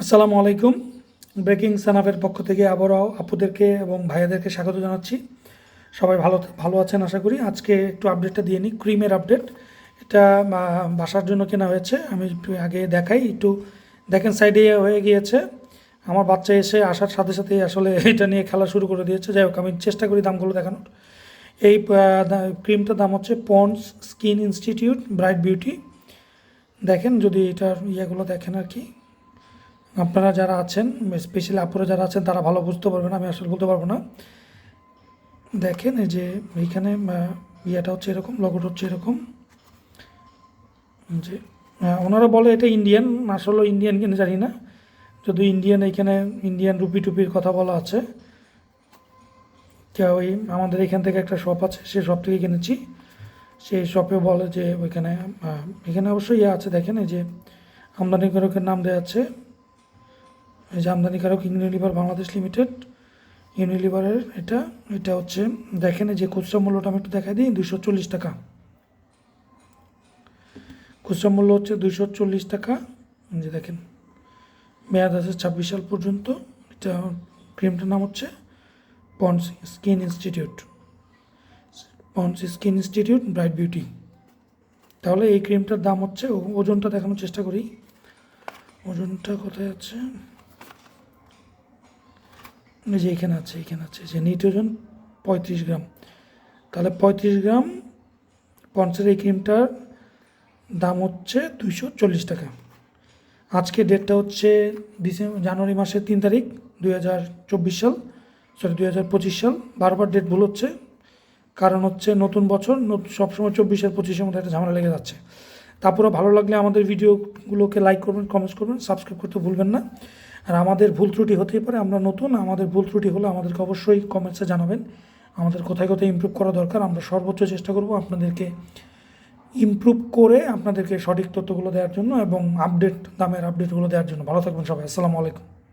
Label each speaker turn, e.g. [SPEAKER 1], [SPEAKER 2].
[SPEAKER 1] আসসালামু আলাইকুম। ব্রেকিং সানাফের পক্ষ থেকে আবারও আপুদেরকে এবং ভাইয়াদেরকে স্বাগত জানাচ্ছি। সবাই ভালো ভালো আছেন আশা করি। আজকে একটু আপডেটটা দিয়ে নিই, ক্রিমের আপডেট এটা বাসার জন্য কেনা হয়েছে। আমি একটু আগে দেখাই, একটু দেখেন সাইডে হয়ে গিয়েছে। আমার বাচ্চা এসে আসার সাথে সাথে আসলে এটা নিয়ে খেলা শুরু করে দিয়েছে। যাই হোক, আমি চেষ্টা করি দামগুলো দেখানোর। এই ক্রিমটার দাম হচ্ছে Pond's skin institute bright beauty দেখেন যদি এটার ইয়েগুলো দেখেন আর কি। আপনারা যারা আছেন স্পেশালি আপুরা যারা আছেন, তারা ভালো বুঝতে পারবেন, আমি আসলে বলতে পারব না। দেখেন এই যে এইখানে ইয়েটা হচ্ছে এরকম লগোটা হচ্ছে এরকম। যে ওনারা বলে এটা ইন্ডিয়ান আসলে ইন্ডিয়ান কিনা জানি না। যদি ইন্ডিয়ান এইখানে ইন্ডিয়ান রুপি টুপির কথা বলা আছে ওই আমাদের এখান থেকে একটা শপ আছে, সেই শপ থেকে কিনেছি। সেই শপে বলে যে ওইখানে এখানে অবশ্যই ইয়ে আছে, দেখেন এই যে আমদানিকারকের নাম দেওয়া আছে। যে আমদানিকারক ইউনিলিভার বাংলাদেশ লিমিটেড ইউনিলিভারের এটা এটা হচ্ছে, দেখেন যে খুচরা মূল্যটা আমি একটু দেখাই দিই দুশো চল্লিশ টাকা। খুচরা মূল্য হচ্ছে দুশো চল্লিশ টাকা যে দেখেন, মেয়াদ আছে ছাব্বিশ সাল পর্যন্ত, এটা ক্রিমটার নাম হচ্ছে Pond's skin institute Pond's skin institute bright beauty তাহলে এই ক্রিমটার দাম হচ্ছে, ওজনটা দেখানোর চেষ্টা করি। ওজনটা কোথায় আছে? যে এখানে আছে এখানে আছে যে নিট পঁয়ত্রিশ গ্রাম। তাহলে পঁয়ত্রিশ গ্রাম পন্সের এই ক্রিমটার দাম হচ্ছে দুইশো চল্লিশ টাকা। আজকে ডেটটা হচ্ছে ডিসেম্বর, জানুয়ারি মাসের তিন তারিখ, দুই হাজার চব্বিশ সাল সরি দুই হাজার পঁচিশ সাল। বারবার ডেট ভুল হচ্ছে, কারণ হচ্ছে নতুন বছর সবসময় চব্বিশ আর পঁচিশের মধ্যে একটা ঝামেলা লেগে যাচ্ছে। তারপরে ভালো লাগলে আমাদের ভিডিওগুলোকে লাইক করবেন কমেন্টস করবেন সাবস্ক্রাইব করতে ভুলবেন না। আর আমাদের ভুল ত্রুটি হতেই পারে, আমরা নতুন, আমাদের ভুল ত্রুটি হলে আমাদেরকে অবশ্যই কমেন্টসে জানাবেন। আমাদের কোথায় কোথায় ইমপ্রুভ করা দরকার, আমরা সর্বোচ্চ চেষ্টা করব আপনাদেরকে ইমপ্রুভ করে আপনাদেরকে সঠিক তথ্যগুলো দেওয়ার জন্য এবং আপডেট দামের আপডেটগুলো দেওয়ার জন্য। ভালো থাকবেন সবাই, আসসালামু আলাইকুম।